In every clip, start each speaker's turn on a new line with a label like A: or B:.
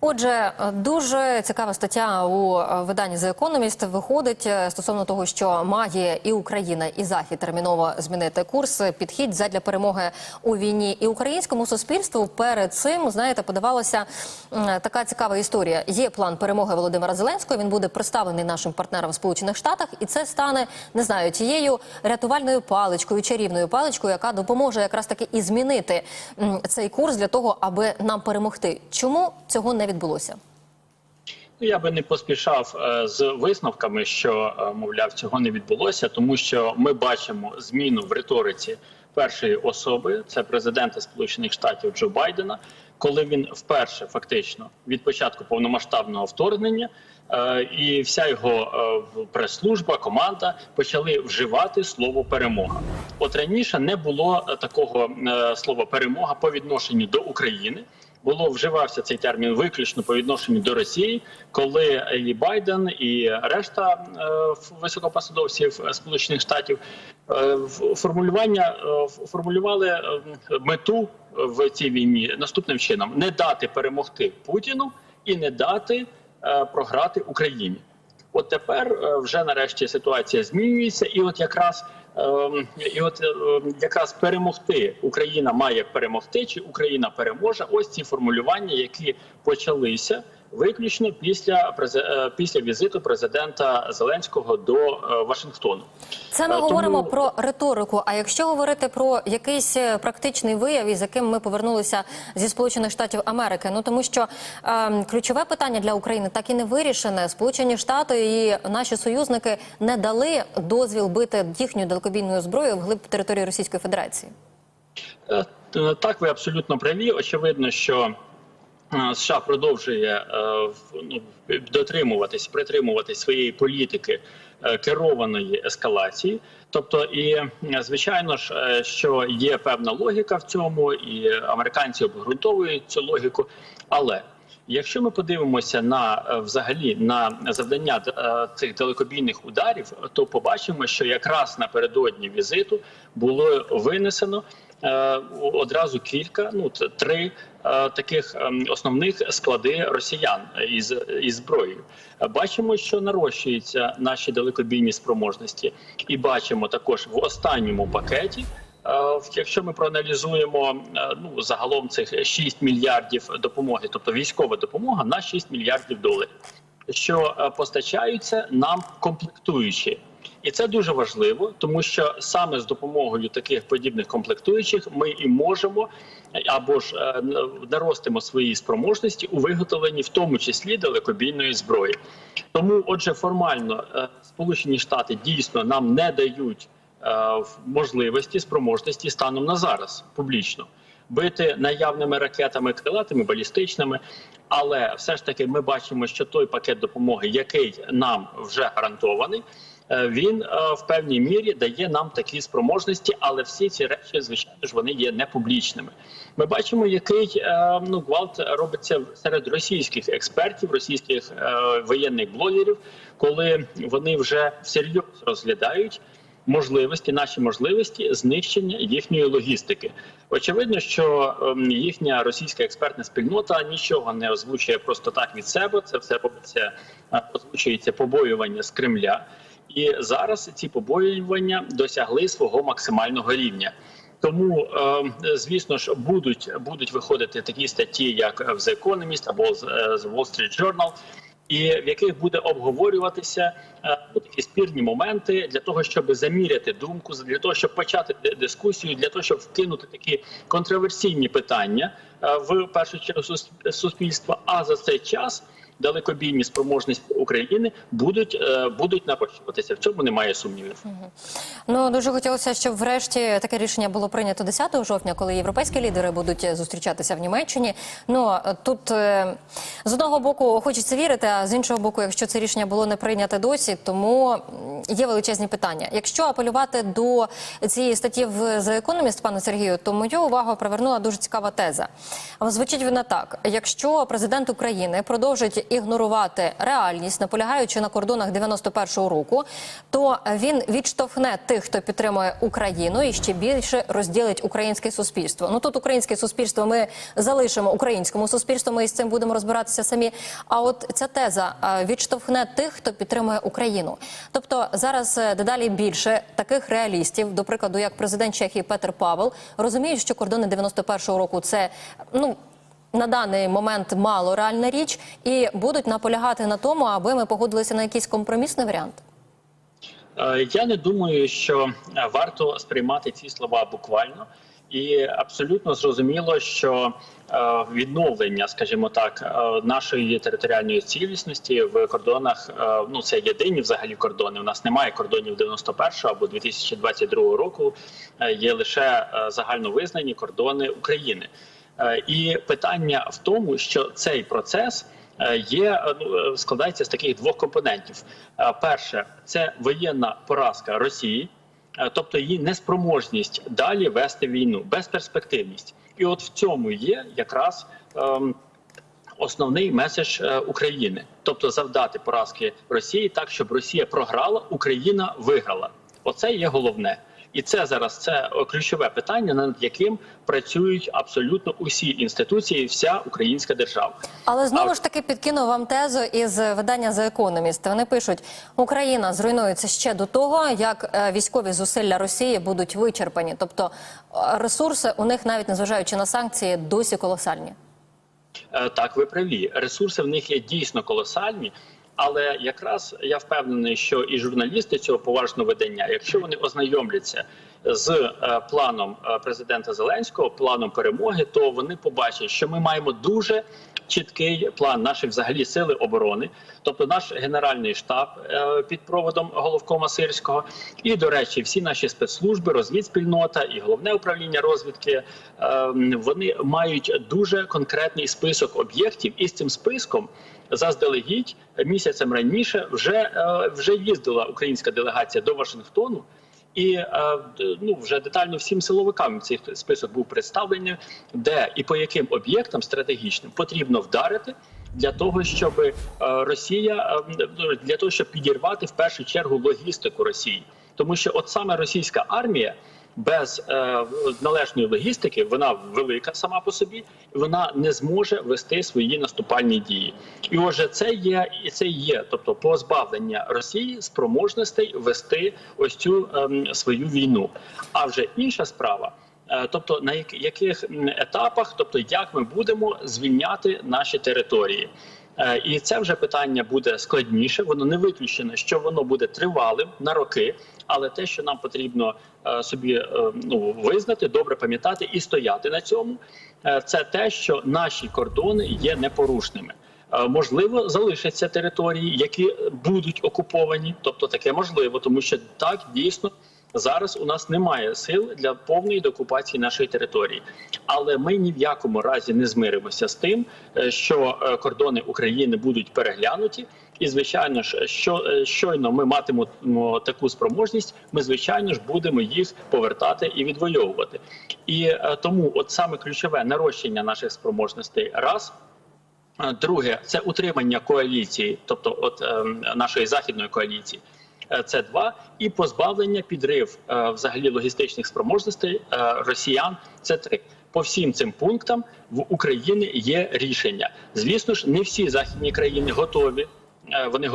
A: Отже, дуже цікава стаття у виданні The Economist виходить е, стосовно того, що має і Україна, і Захід терміново змінити курс, підхід задля перемоги у війні. І українському суспільству перед цим, знаєте, подавалася така цікава історія. Є план перемоги Володимира Зеленського. Він буде представлений нашим партнерам в Сполучених Штатах, і це стане не знаю тією рятувальною паличкою, чарівною паличкою, яка допоможе якраз таки і змінити цей курс для того, аби нам перемогти. Чому цього не відбулося?
B: Ну, Я би не поспішав е, з висновками, що е, мовляв цього не відбулося, тому що ми бачимо зміну в риториці першої особи, це президента Сполучених Штатів Джо Байдена, коли він вперше фактично від початку повномасштабного вторгнення е, і вся його прес-служба, команда почали вживати слово перемога. От раніше не було такого слова перемога по відношенню до України було вживався цей термін виключно по відношенню до Росії, коли і Байден, і решта е, високопосадовців е, Сполучених Штатів е, формулювання формулювали мету в цій війні наступним чином: не дати перемогти Путіну і не дати програти Україні. От тепер вже нарешті ситуація змінюється, і от якраз і от ем, якраз перемогти Україна має перемогти, чи Україна переможе. Ось ці формулювання, які почалися виключно після е, після візиту президента Зеленського до е, Вашингтону.
A: Це ми
B: Е,
A: говоримо про риторику. А якщо говорити про якийсь е, практичний вияв, із яким ми повернулися зі Сполучених Штатів Америки, ну тому що е, ключове питання для України так і не вирішене. Сполучені Штати і наші союзники не дали дозвіл бити їхню далекобійною зброєю вглиб території Російської Федерації.
B: Е, Так, ви абсолютно праві. Очевидно, що е, США продовжує е, ну, дотримуватись, притримуватись своєї політики е, керованої ескалації. Тобто, і е, звичайно ж, е, що є певна логіка в цьому, і американці обґрунтовують цю логіку. Але якщо ми подивимося на е, взагалі на завдання е, цих далекобійних ударів, то побачимо, що якраз напередодні візиту було винесено е, одразу кілька, ну три е, таких ем, основних склади росіян із, із зброєю. Е, Бачимо, що нарощуються наші далекобійні спроможності, і бачимо також в останньому пакеті. е, Якщо ми проаналізуємо е, ну загалом цих 6 мільярдів допомоги, тобто військова допомога на 6 мільярдів доларів, що е, постачаються нам комплектуючі. І це дуже важливо, тому що саме з допомогою таких подібних комплектуючих ми і можемо е, або ж е, наростимо свої спроможності у виготовленні, в тому числі далекобійної зброї. Тому, отже, формально е, Сполучені Штати дійсно нам не дають можливості спроможності станом на зараз публічно бити наявними ракетами, крилатими, балістичними. Але все ж таки ми бачимо, що той пакет допомоги, який нам вже гарантований, він е, в певній мірі дає нам такі спроможності, але всі ці речі, звичайно ж, вони є непублічними. Ми бачимо, який е, ну гвалт робиться серед російських експертів, російських е, воєнних блогерів, коли вони вже всерйоз розглядають можливості, наші можливості знищення їхньої логістики. Очевидно, що ем, їхня російська експертна спільнота нічого не озвучує просто так від себе. Це все робиться, е, озвучується побоювання з Кремля, і зараз ці побоювання досягли свого максимального рівня. Тому, е, звісно ж, будуть будуть виходити такі статті, як в The Economist або е, з Wall Street Journal, і в яких буде обговорюватися е, ну, такі спірні моменти для того, щоб заміряти думку, для того, щоб почати дискусію, для того, щоб вкинути такі контроверсійні питання в першу чергу сус- суспільства. А за цей час далекобійні спроможності України будуть е, будуть нарощуватися. В цьому немає сумнівів.
A: Ну дуже хотілося, щоб врешті таке рішення було прийнято 10 жовтня, коли європейські лідери будуть е, зустрічатися в Німеччині. Ну е, тут е, з одного боку хочеться вірити, а з іншого боку, якщо це рішення було не прийняте досі, тому є величезні питання. Якщо апелювати до цієї статті в The Economist, пане Сергію, то мою увагу привернула дуже цікава теза. Звучить вона так: якщо президент України продовжить ігнорувати реальність, наполягаючи на кордонах 91-го року, то він відштовхне тих, хто підтримує Україну, і ще більше розділить українське суспільство. Ну тут українське суспільство ми залишимо українському суспільству. Ми з цим будемо розбиратися самі. А от ця теза відштовхне тих, хто підтримує Україну. Тобто зараз е, дедалі більше таких реалістів, до прикладу, як президент Чехії Петер Павел, розуміють, що кордони 91-го року це ну. На даний момент мало реальна річ, і будуть наполягати на тому, аби ми погодилися на якийсь компромісний варіант.
B: Е, Я не думаю, що е, варто сприймати ці слова буквально. І абсолютно зрозуміло, що е, відновлення, скажімо так, нашої територіальної цілісності в кордонах ну це єдині взагалі кордони. У нас немає кордонів 91-го або 2022 року. Є лише загальновизнані кордони України. І питання в тому, що цей процес є е, ну, е, складається з таких двох компонентів. Е, Перше це воєнна поразка Росії, е, тобто її неспроможність далі вести війну, безперспективність. І от в цьому є якраз. ем, Основний меседж е, України, тобто завдати поразки Росії так, щоб Росія програла, Україна виграла. Оце є головне, і це зараз це е, ключове питання, над яким працюють абсолютно усі інституції, вся українська держава.
A: Але знову
B: А-
A: ж таки підкину вам тезу із видання The Economist. Вони пишуть, Україна зруйнується ще до того, як е, військові зусилля Росії будуть вичерпані. Тобто е, ресурси у них, навіть незважаючи на санкції, досі колосальні.
B: Так, ви праві. Ресурси в них є дійсно колосальні. Але якраз я впевнений, що і журналісти цього поважного видання, якщо вони ознайомляться з е, планом е, президента Зеленського, планом перемоги, то вони побачать, що ми маємо дуже чіткий план наших взагалі сили оборони, тобто наш генеральний штаб е, під проводом головкома Сирського, і до речі, всі наші спецслужби, розвідспільнота і головне управління розвідки е, вони мають дуже конкретний список об'єктів, і з цим списком заздалегідь місяцем раніше вже е, вже їздила українська делегація до Вашингтону. І е, ну вже детально всім силовикам цей список був представлений, де і по яким об'єктам стратегічним потрібно вдарити для того, щоб е, Росія е, ну, для того, щоб підірвати в першу чергу логістику Росії, тому що от саме російська армія без е, належної логістики вона велика сама по собі, вона не зможе вести свої наступальні дії. І отже, це є і це є, тобто позбавлення Росії спроможностей вести ось цю ем, свою війну. А вже інша справа. е, Тобто на як- яких етапах, тобто як ми будемо звільняти наші території, Е, і це вже питання буде складніше. Воно не виключено, що воно буде тривалим на роки, але те, що нам потрібно е, собі е, ну визнати, добре пам'ятати і стояти на цьому, е, це те, що наші кордони є непорушними. Е, Можливо, залишаться території, які будуть окуповані, тобто таке можливо, тому що так дійсно зараз у нас немає сил для повної деокупації нашої території. Але ми ні в якому разі не змиримося з тим, е, що е, кордони України будуть переглянуті, і звичайно ж, що е, щойно ми матимемо таку спроможність, ми звичайно ж будемо їх повертати і відвоювати. І тому, от саме ключове нарощення наших спроможностей раз. Друге, це утримання коаліції, тобто от е, нашої західної коаліції. Е, Це два і позбавлення підрив е, взагалі логістичних спроможностей е, росіян. Це три. По всім цим пунктам в Україні є рішення. Звісно ж, не всі західні країни готові. Е, Вони е,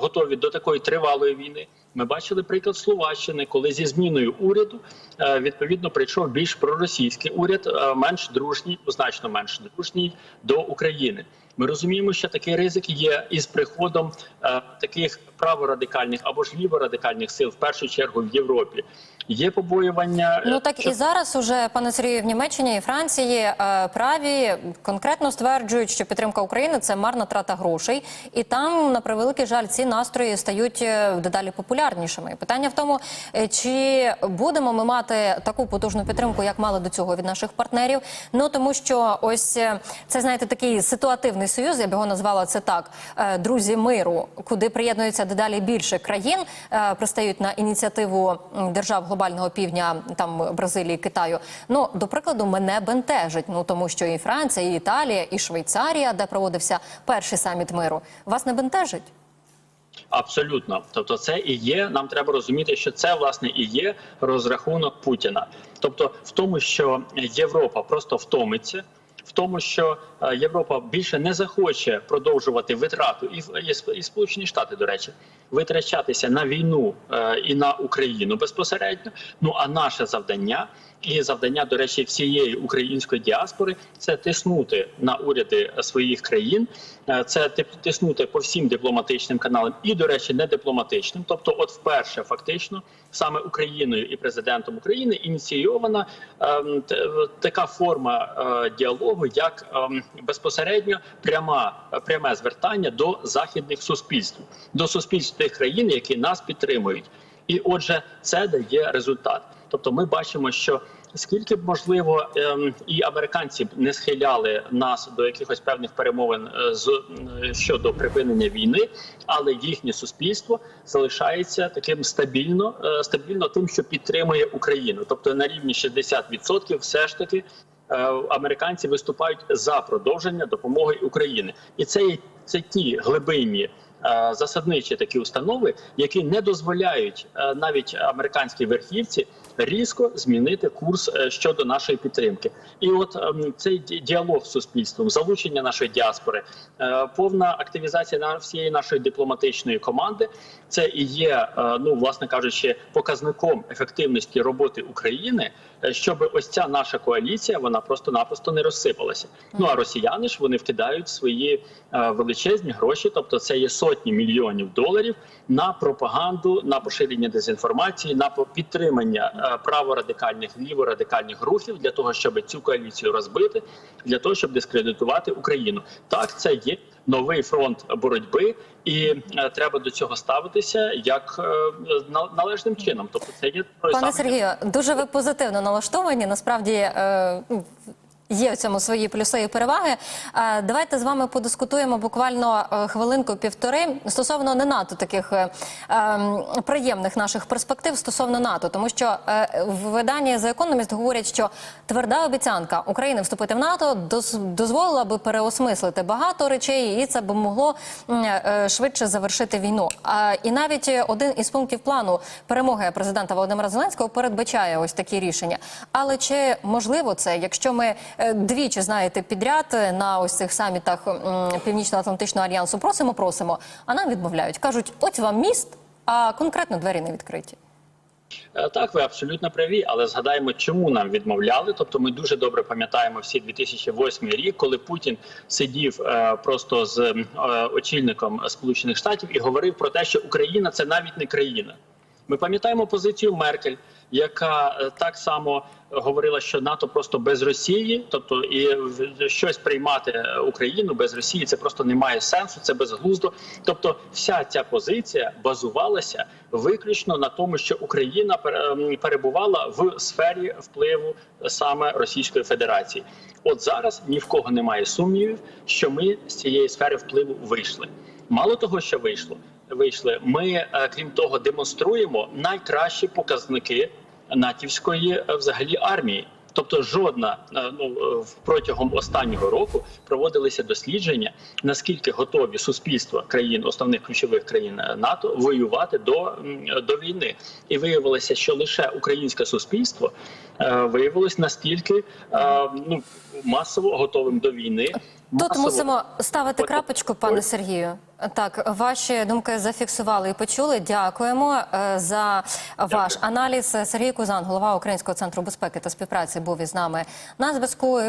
B: готові до такої тривалої війни. Ми бачили приклад Словаччини, коли зі зміною уряду е, відповідно прийшов більш проросійський уряд, е, менш дружній, значно менш дружній до України. Ми розуміємо, що такий ризик є із приходом е, таких праворадикальних або ж ліворадикальних сил, в першу чергу в Європі. Є побоювання. е,
A: Ну так
B: що-
A: і зараз уже пане Сергію в Німеччині і Франції е, праві конкретно стверджують, що підтримка України це марна трата грошей, і там на превеликий жаль ці настрої стають дедалі популярнішими. Питання в тому, чи будемо ми мати таку потужну підтримку, як мали до цього від наших партнерів. Ну тому що ось це знаєте такий ситуативний Європейський Союз, я б його назвала це так: е, друзі миру, куди приєднується дедалі більше країн, е, пристають на ініціативу держав глобального півдня, там Бразилії, Китаю. Ну до прикладу, мене бентежить. Ну тому що і Франція, і Італія, і Швейцарія, де проводився перший саміт миру, вас не бентежить?
B: Абсолютно, тобто, це і є. Нам треба розуміти, що це власне і є розрахунок Путіна. Тобто, в тому, що Європа просто втомиться. Тому, що е, Європа більше не захоче продовжувати витрату, і, і, і Сполучені Штати, до речі, витрачатися на війну е, і на Україну безпосередньо. Ну а наше завдання і завдання, до речі, всієї української діаспори це тиснути на уряди своїх країн, це тип- тиснути по всім дипломатичним каналам, і, до речі, не дипломатичним. Тобто, от вперше, фактично, саме Україною і президентом України ініційована ем, така форма е, діалогу, як ем, безпосередньо пряма пряме звертання до західних суспільств, до суспільств тих країн, які нас підтримують. І отже, це дає результат. Тобто, ми бачимо, що скільки б можливо ем, і американці б не схиляли нас до якихось певних перемовин е, з щодо припинення війни, але їхнє суспільство залишається таким стабільно, е, стабільно тим, що підтримує Україну, тобто на рівні 60% все ж таки. е, Американці виступають за продовження допомоги України, і це це ті глибинні засадничі такі установи, які не дозволяють е, навіть американській верхівці різко змінити курс е, щодо нашої підтримки. І от ем, цей діалог з суспільством, залучення нашої діаспори, е, повна активізація на всієї нашої дипломатичної команди. Це і є, е, ну власне кажучи, показником ефективності роботи України, е, щоб ось ця наша коаліція вона просто-напросто не розсипалася. Ну а росіяни ж вони вкидають свої е, величезні гроші, тобто це є сотні мільйонів доларів на пропаганду, на поширення дезінформації, на підтримання е, праворадикальних ліворадикальних рухів для того, щоб цю коаліцію розбити, для того, щоб дискредитувати Україну. Так, це є новий фронт боротьби, і е, треба до цього ставитися як е, на- належним чином. Тобто, це є той
A: Пане Сергію, дуже ви позитивно налаштовані. Насправді е, ну, є в цьому свої плюси і переваги. Давайте з вами подискутуємо буквально е, хвилинку півтори стосовно не НАТО таких е, ем, приємних наших перспектив стосовно НАТО, тому що е, в виданні The Economist говорять, що тверда обіцянка України вступити в НАТО доз- дозволила би переосмислити багато речей, і це б могло швидше завершити війну. І навіть один із пунктів плану перемоги президента Володимира Зеленського передбачає ось такі рішення. Але чи можливо це, якщо ми двічі знаєте підряд е, на ось цих самітах Північно-Атлантичного альянсу просимо, просимо, а нам відмовляють, кажуть, ось вам міст, а конкретно двері не відкриті.
B: Е, Так, ви абсолютно праві, але згадаємо, чому нам відмовляли. Тобто, ми дуже добре пам'ятаємо всі 2008 рік, коли Путін сидів е, просто з е, очільником Сполучених Штатів і говорив про те, що Україна це навіть не країна. Ми пам'ятаємо позицію Меркель, яка е, так само говорила, що НАТО просто без Росії, тобто і щось приймати е, Україну без Росії, це просто не має сенсу, це безглуздо. Тобто, вся ця позиція базувалася виключно на тому, що Україна пере- перебувала в сфері впливу саме Російської Федерації. От зараз ні в кого немає сумнівів, що ми з цієї сфери впливу вийшли. Мало того, що вийшло, вийшли. Ми, е, крім того, демонструємо найкращі показники натівської е, взагалі армії. Тобто, жодна е, ну протягом останнього року проводилися дослідження, наскільки готові суспільства країн, основних ключових країн НАТО, воювати до, до війни, і виявилося, що лише українське суспільство е, виявилось настільки е, ну масово готовим до війни.
A: Тут
B: масово-
A: мусимо ставити крапочку, пане. Сергію. Так, ваші думки зафіксували і почули. Дякуємо е, за ваш аналіз. Сергій Кузан, голова Українського центру безпеки та співпраці, був із нами на зв'язку.